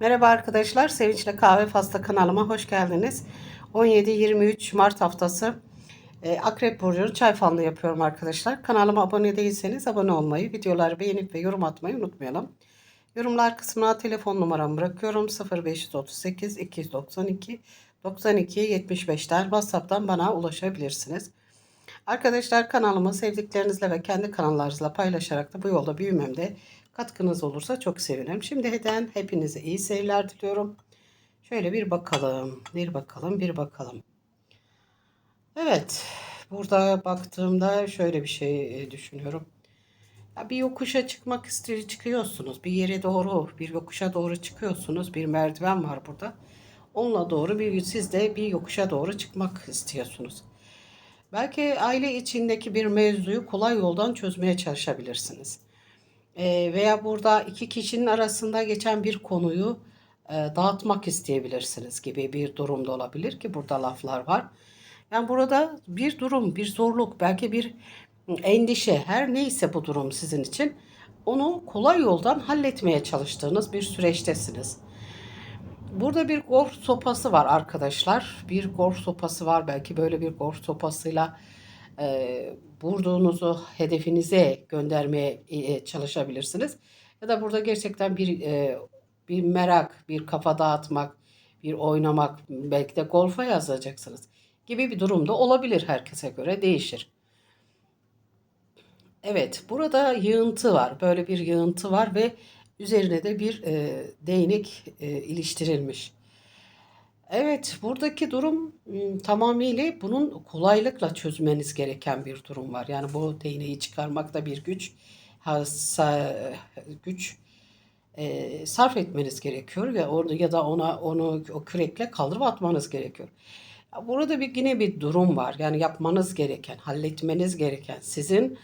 Merhaba arkadaşlar, Sevinçle Kahve Fasla kanalıma hoş geldiniz. 17-23 Mart haftası e, Akrep Burcu çay falını yapıyorum arkadaşlar. Kanalıma abone değilseniz abone olmayı, videoları beğenip ve yorum atmayı unutmayalım. Yorumlar kısmına telefon numaramı bırakıyorum. 0538 292 92 75'ten WhatsApp'tan bana ulaşabilirsiniz. Arkadaşlar kanalımı sevdiklerinizle ve kendi kanallarınızla paylaşarak da bu yolda büyümemde katkınız olursa çok sevinirim. Şimdiden hepinize iyi seyirler diliyorum. Şöyle bir bakalım, bir bakalım, bir bakalım. Evet, burada baktığımda şöyle bir şey e, düşünüyorum. Ya bir yokuşa çıkmak istiyor, çıkıyorsunuz. Bir yere doğru, bir yokuşa doğru çıkıyorsunuz. Bir merdiven var burada. Onunla doğru bir siz de bir yokuşa doğru çıkmak istiyorsunuz. Belki aile içindeki bir mevzuyu kolay yoldan çözmeye çalışabilirsiniz. Ee, veya burada iki kişinin arasında geçen bir konuyu e, dağıtmak isteyebilirsiniz gibi bir durum da olabilir ki burada laflar var. Yani burada bir durum, bir zorluk, belki bir endişe, her neyse bu durum sizin için onu kolay yoldan halletmeye çalıştığınız bir süreçtesiniz. Burada bir golf sopası var arkadaşlar. Bir golf sopası var. Belki böyle bir golf sopasıyla e, vurduğunuzu hedefinize göndermeye e, çalışabilirsiniz. Ya da burada gerçekten bir e, bir merak, bir kafa dağıtmak, bir oynamak, belki de golfa yazacaksınız gibi bir durumda olabilir herkese göre değişir. Evet, burada yığıntı var. Böyle bir yığıntı var ve üzerine de bir e, değnek e, iliştirilmiş. Evet, buradaki durum ım, tamamıyla bunun kolaylıkla çözmeniz gereken bir durum var. Yani bu değneği çıkarmakta bir güç, ha, sa- güç e, sarf etmeniz gerekiyor ve orada ya da ona onu o kürekle kaldırıp atmanız gerekiyor. Burada bir yine bir durum var. Yani yapmanız gereken, halletmeniz gereken, sizin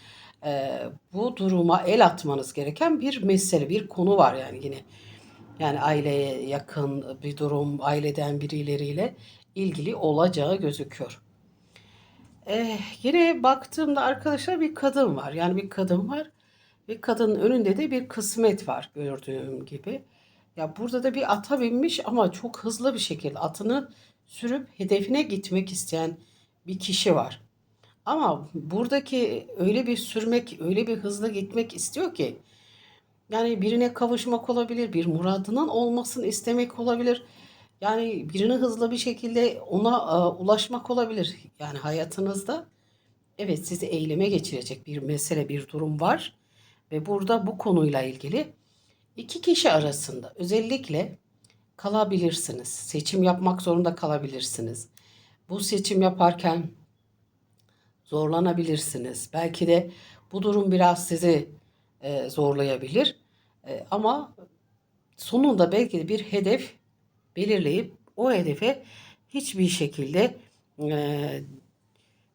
e, bu duruma el atmanız gereken bir mesele, bir konu var yani yine. Yani aileye yakın bir durum, aileden birileriyle ilgili olacağı gözüküyor. Eh, yine baktığımda arkadaşlar bir kadın var. Yani bir kadın var ve kadının önünde de bir kısmet var gördüğüm gibi. Ya burada da bir ata binmiş ama çok hızlı bir şekilde atını sürüp hedefine gitmek isteyen bir kişi var. Ama buradaki öyle bir sürmek, öyle bir hızlı gitmek istiyor ki yani birine kavuşmak olabilir, bir muradının olmasını istemek olabilir. Yani birine hızlı bir şekilde ona e, ulaşmak olabilir. Yani hayatınızda evet sizi eyleme geçirecek bir mesele, bir durum var. Ve burada bu konuyla ilgili iki kişi arasında özellikle kalabilirsiniz. Seçim yapmak zorunda kalabilirsiniz. Bu seçim yaparken zorlanabilirsiniz. Belki de bu durum biraz sizi e, zorlayabilir. E, ama sonunda belki de bir hedef belirleyip o hedefe hiçbir şekilde e,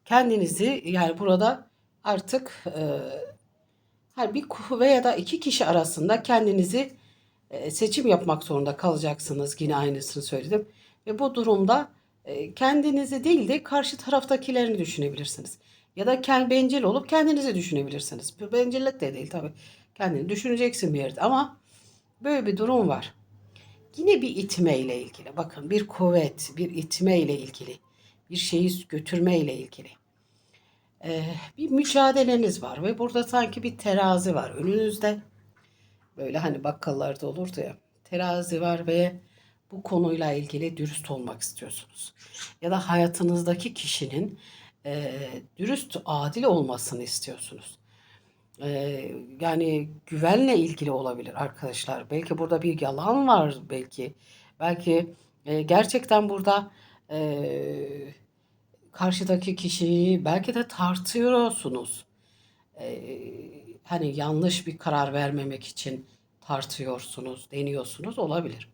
kendinizi yani burada artık e, bir veya da iki kişi arasında kendinizi e, seçim yapmak zorunda kalacaksınız. Yine aynısını söyledim. Ve bu durumda e, kendinizi değil de karşı taraftakilerini düşünebilirsiniz. Ya da kend, bencil olup kendinizi düşünebilirsiniz. Bencillik de değil tabii. Kendini düşüneceksin bir yerde ama böyle bir durum var. Yine bir itme ile ilgili. Bakın bir kuvvet, bir itme ile ilgili. Bir şeyi götürme ile ilgili. Ee, bir mücadeleniz var ve burada sanki bir terazi var önünüzde. Böyle hani bakkallarda olurdu ya. Terazi var ve bu konuyla ilgili dürüst olmak istiyorsunuz. Ya da hayatınızdaki kişinin e, dürüst, adil olmasını istiyorsunuz. E, yani güvenle ilgili olabilir arkadaşlar. Belki burada bir yalan var belki. Belki e, gerçekten burada e, karşıdaki kişiyi belki de tartıyorsunuz. E, hani yanlış bir karar vermemek için tartıyorsunuz, deniyorsunuz olabilir.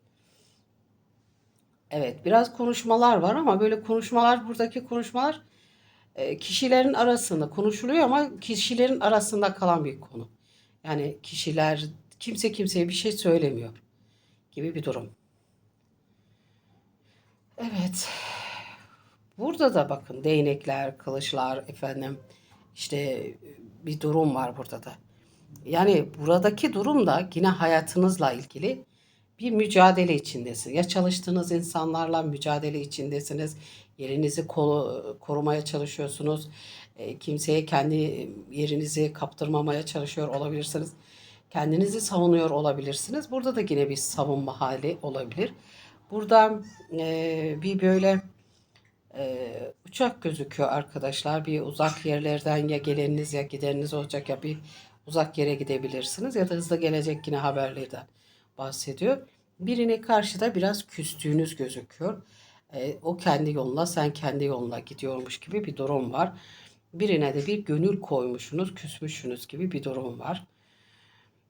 Evet, biraz konuşmalar var ama böyle konuşmalar, buradaki konuşmalar kişilerin arasında konuşuluyor ama kişilerin arasında kalan bir konu. Yani kişiler, kimse kimseye bir şey söylemiyor gibi bir durum. Evet, burada da bakın değnekler, kılıçlar, efendim işte bir durum var burada da. Yani buradaki durum da yine hayatınızla ilgili bir mücadele içindesiniz. Ya çalıştığınız insanlarla mücadele içindesiniz. Yerinizi ko- korumaya çalışıyorsunuz. E, kimseye kendi yerinizi kaptırmamaya çalışıyor olabilirsiniz. Kendinizi savunuyor olabilirsiniz. Burada da yine bir savunma hali olabilir. Burada e, bir böyle e, uçak gözüküyor arkadaşlar. Bir uzak yerlerden ya geleniniz ya gideniniz olacak ya bir uzak yere gidebilirsiniz ya da hızlı gelecek yine haberlerden bahsediyor. Birine karşıda biraz küstüğünüz gözüküyor. E, o kendi yoluna sen kendi yoluna gidiyormuş gibi bir durum var. Birine de bir gönül koymuşsunuz, küsmüşsünüz gibi bir durum var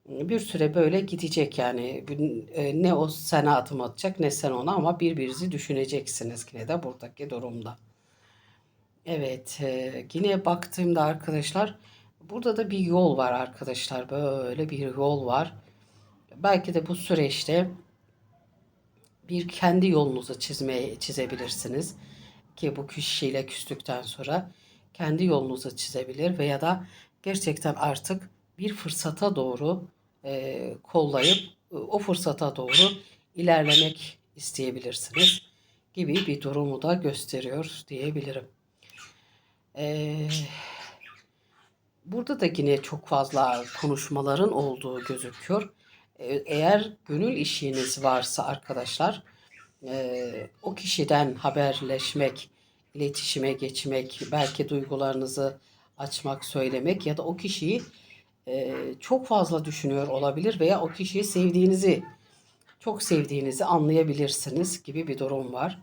bir süre böyle gidecek yani e, ne o sana adım atacak ne sen ona ama birbirinizi düşüneceksiniz yine de buradaki durumda. Evet e, yine baktığımda arkadaşlar burada da bir yol var arkadaşlar böyle bir yol var. Belki de bu süreçte bir kendi yolunuzu çizmeye çizebilirsiniz ki bu kişiyle küstükten sonra kendi yolunuzu çizebilir veya da gerçekten artık bir fırsata doğru e, kollayıp e, o fırsata doğru ilerlemek isteyebilirsiniz gibi bir durumu da gösteriyor diyebilirim. Ee, burada da yine çok fazla konuşmaların olduğu gözüküyor. Ee, eğer gönül işiniz varsa arkadaşlar e, o kişiden haberleşmek, iletişime geçmek, belki duygularınızı açmak, söylemek ya da o kişiyi e, çok fazla düşünüyor olabilir veya o kişiyi sevdiğinizi, çok sevdiğinizi anlayabilirsiniz gibi bir durum var.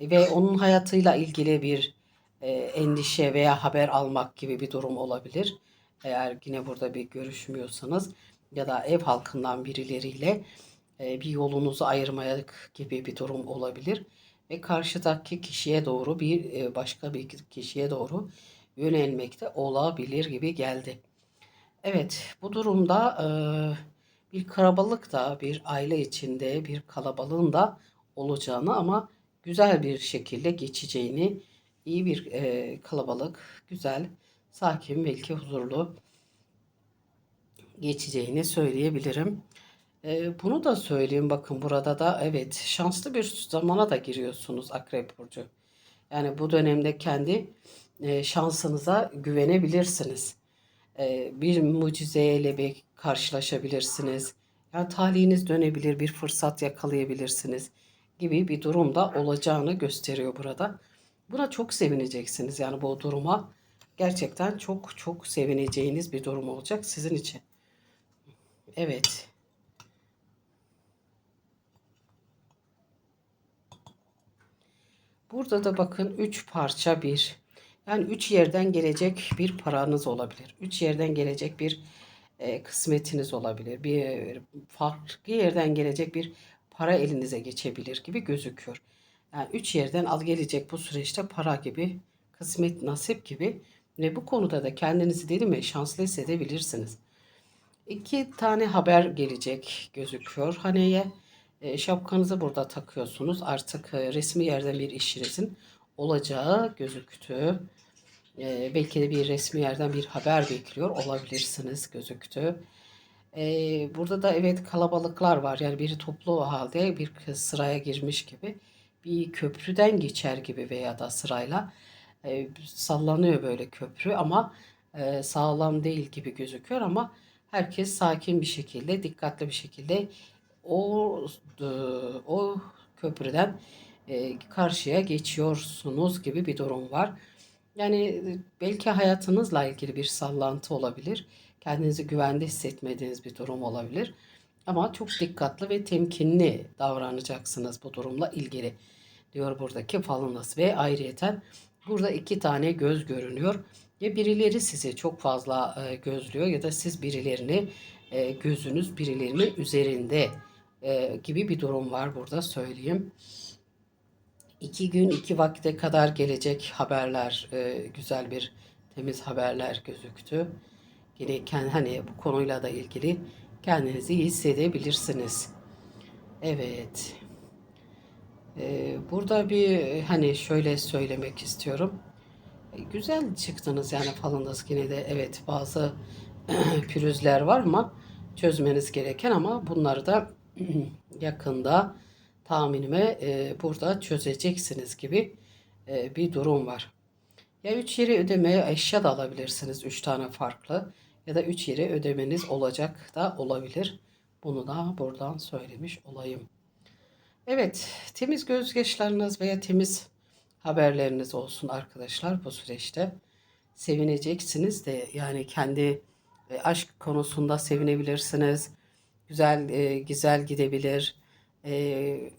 Ve onun hayatıyla ilgili bir e, endişe veya haber almak gibi bir durum olabilir. Eğer yine burada bir görüşmüyorsanız ya da ev halkından birileriyle e, bir yolunuzu ayırmayak gibi bir durum olabilir. Ve karşıdaki kişiye doğru bir e, başka bir kişiye doğru yönelmekte olabilir gibi geldi. Evet, bu durumda e, bir kalabalık da bir aile içinde bir kalabalığın da olacağını ama güzel bir şekilde geçeceğini, iyi bir kalabalık, güzel, sakin, belki huzurlu geçeceğini söyleyebilirim. E, bunu da söyleyeyim bakın burada da evet şanslı bir zamana da giriyorsunuz Akrep Burcu. Yani bu dönemde kendi e, şansınıza güvenebilirsiniz. E, bir mucizeyle bir karşılaşabilirsiniz. Yani talihiniz dönebilir, bir fırsat yakalayabilirsiniz gibi bir durumda olacağını gösteriyor burada. Buna çok sevineceksiniz. Yani bu duruma gerçekten çok çok sevineceğiniz bir durum olacak sizin için. Evet. Burada da bakın 3 parça bir yani üç yerden gelecek bir paranız olabilir. Üç yerden gelecek bir e, kısmetiniz olabilir. Bir farklı yerden gelecek bir para elinize geçebilir gibi gözüküyor. Yani üç yerden al gelecek bu süreçte para gibi, kısmet, nasip gibi ve bu konuda da kendinizi dedim ya şanslı hissedebilirsiniz. İki tane haber gelecek gözüküyor. Haneye e, şapkanızı burada takıyorsunuz. Artık e, resmi yerden bir işinizin olacağı gözüktü. E, belki de bir resmi yerden bir haber bekliyor olabilirsiniz gözüktü. E, burada da evet kalabalıklar var. Yani biri toplu halde bir sıraya girmiş gibi. Bir köprüden geçer gibi veya da sırayla e, sallanıyor böyle köprü ama e, sağlam değil gibi gözüküyor ama herkes sakin bir şekilde, dikkatli bir şekilde o e, o köprüden e, karşıya geçiyorsunuz gibi bir durum var. Yani belki hayatınızla ilgili bir sallantı olabilir. Kendinizi güvende hissetmediğiniz bir durum olabilir. Ama çok dikkatli ve temkinli davranacaksınız bu durumla ilgili diyor buradaki falınız. Ve ayrıyeten burada iki tane göz görünüyor. Ya birileri sizi çok fazla e, gözlüyor ya da siz birilerini e, gözünüz birilerinin üzerinde e, gibi bir durum var burada söyleyeyim iki gün iki vakte kadar gelecek haberler e, güzel bir temiz haberler gözüktü. Yine kendi, hani bu konuyla da ilgili kendinizi iyi hissedebilirsiniz. Evet. Burada bir hani şöyle söylemek istiyorum. Güzel çıktınız yani falınız yine de evet bazı pürüzler var ama çözmeniz gereken ama bunları da yakında tahminime e, burada çözeceksiniz gibi e, bir durum var. Ya 3 yeri ödemeye eşya da alabilirsiniz 3 tane farklı ya da 3 yeri ödemeniz olacak da olabilir. Bunu da buradan söylemiş olayım. Evet, temiz gözyaşlarınız veya temiz haberleriniz olsun arkadaşlar bu süreçte. Sevineceksiniz de yani kendi e, aşk konusunda sevinebilirsiniz. Güzel e, güzel gidebilir. E,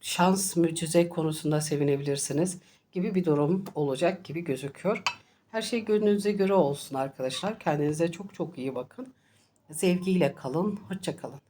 şans mucize konusunda sevinebilirsiniz gibi bir durum olacak gibi gözüküyor. Her şey gönlünüze göre olsun arkadaşlar. Kendinize çok çok iyi bakın. Sevgiyle kalın. Hoşça kalın.